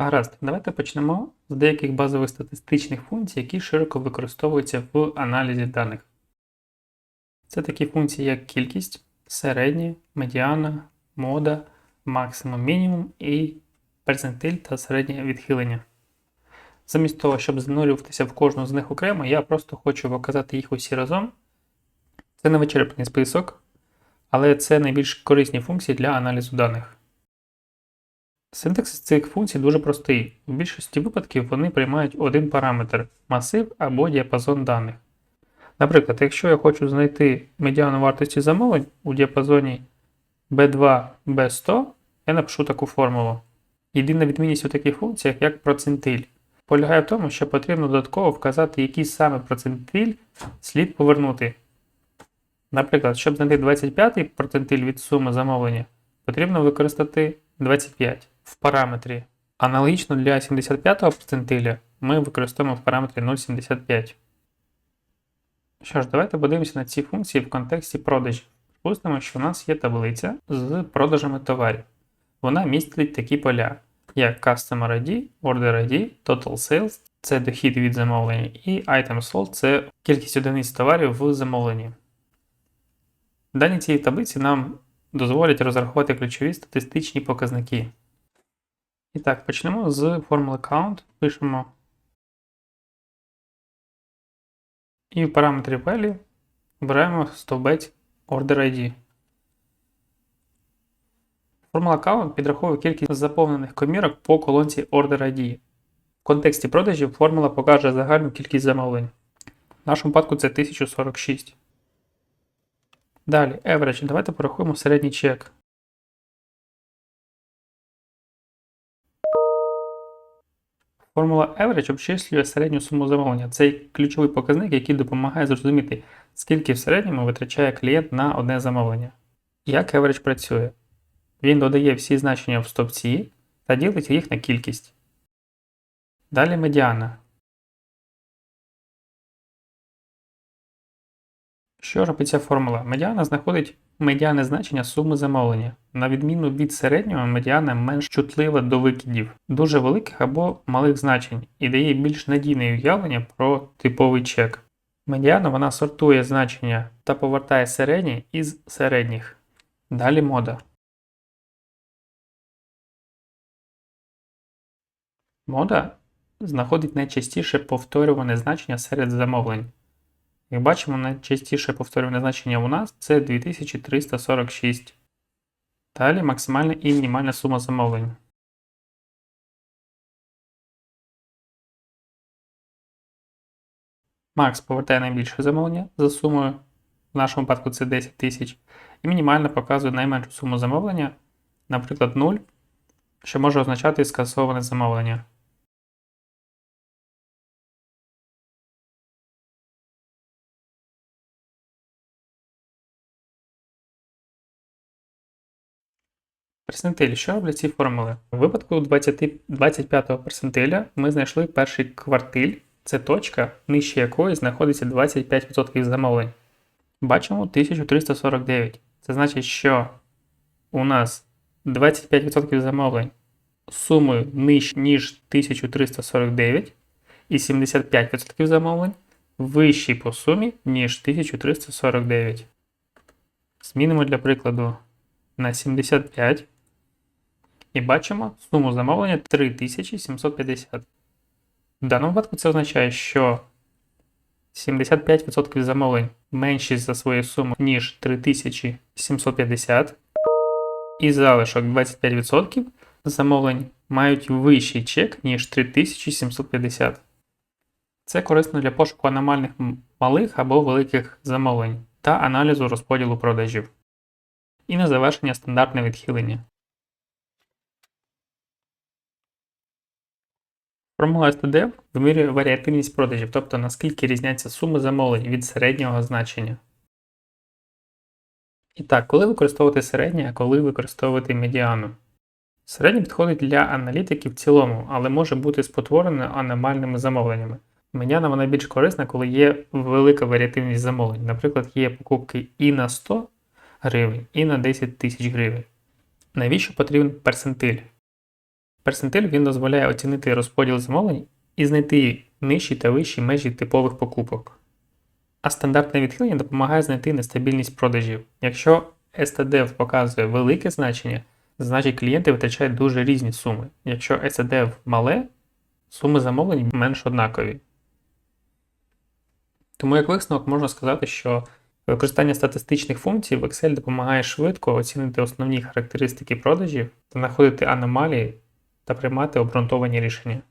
Гаразд, давайте почнемо з деяких базових статистичних функцій, які широко використовуються в аналізі даних. Це такі функції, як кількість, середнє, медіана, мода, максимум, мінімум і перцентиль та середнє відхилення. Замість того, щоб занурюватися в кожну з них окремо, я просто хочу показати їх усі разом. Це не вичерпний список, але це найбільш корисні функції для аналізу даних. Синтаксис цих функцій дуже простий. В більшості випадків вони приймають один параметр масив або діапазон даних. Наприклад, якщо я хочу знайти медіану вартості замовлень у діапазоні B2 B100, я напишу таку формулу. Єдина відмінність у таких функціях, як процентиль, полягає в тому, що потрібно додатково вказати, який саме процентиль слід повернути. Наприклад, щоб знайти 25-й процентиль від суми замовлення, потрібно використати 25 в параметрі. Аналогічно для 75-го процентиля ми використовуємо в параметрі 0,75. Що ж, давайте подивимося на ці функції в контексті продажів. Припустимо, що у нас є таблиця з продажами товарів. Вона містить такі поля, як Customer ID, Order ID, Total Sales це дохід від замовлення, і Item Sold це кількість одиниць товарів в замовленні. Дані цієї таблиці нам дозволять розрахувати ключові статистичні показники. І так, почнемо з формули count. Пишемо. І в параметрі value обираємо стовбець order ID. Формула count підраховує кількість заповнених комірок по колонці order ID. В контексті продажів формула покаже загальну кількість замовлень. В нашому випадку це 1046. Далі, average. Давайте порахуємо середній чек. Формула average обчислює середню суму замовлення. Це ключовий показник, який допомагає зрозуміти, скільки в середньому витрачає клієнт на одне замовлення. Як average працює? Він додає всі значення в стовпці та ділить їх на кількість. Далі медіана. Що робить ця формула? Медіана знаходить медіане значення суми замовлення. На відміну від середнього, медіана менш чутлива до викидів, дуже великих або малих значень і дає більш надійне уявлення про типовий чек. Медіана вона сортує значення та повертає середні із середніх. Далі мода. Мода знаходить найчастіше повторюване значення серед замовлень. Як бачимо, найчастіше повторюване значення у нас це 2346. Далі максимальна і мінімальна сума замовлень. Макс повертає найбільше замовлення за сумою, в нашому випадку це 10 тисяч. І мінімально показує найменшу суму замовлення, наприклад, 0, що може означати скасоване замовлення. Персентилі. Що роблять ці формули? У випадку 20, 25-го персентиля ми знайшли перший квартиль, це точка, нижче якої знаходиться 25% замовлень. Бачимо 1349. Це значить, що у нас 25% замовлень сумою нижче, ніж 1349, і 75% замовлень вищі по сумі, ніж 1349. Змінимо для прикладу на 75. І бачимо суму замовлення 3750. В даному випадку це означає, що 75% замовлень менші за свою суму, ніж 3750. І залишок 25% замовлень мають вищий чек, ніж 3750. Це корисно для пошуку аномальних малих або великих замовлень та аналізу розподілу продажів. І на завершення стандартне відхилення. Формула STD вимірює варіативність продажів, тобто наскільки різняться суми замовлень від середнього значення. І так, коли використовувати середнє, а коли використовувати медіану. Середнє підходить для аналітики в цілому, але може бути спотворено аномальними замовленнями. Медіана вона більш корисна, коли є велика варіативність замовлень. Наприклад, є покупки і на 100 гривень, і на 10 тисяч гривень. Навіщо потрібен персентиль? Персентиль він дозволяє оцінити розподіл замовлень і знайти нижчі та вищі межі типових покупок. А стандартне відхилення допомагає знайти нестабільність продажів. Якщо STDF показує велике значення, значить клієнти витрачають дуже різні суми. Якщо STDF мале, суми замовлень менш однакові. Тому як висновок можна сказати, що використання статистичних функцій в Excel допомагає швидко оцінити основні характеристики продажів, та знаходити аномалії та приймати обґрунтовані рішення.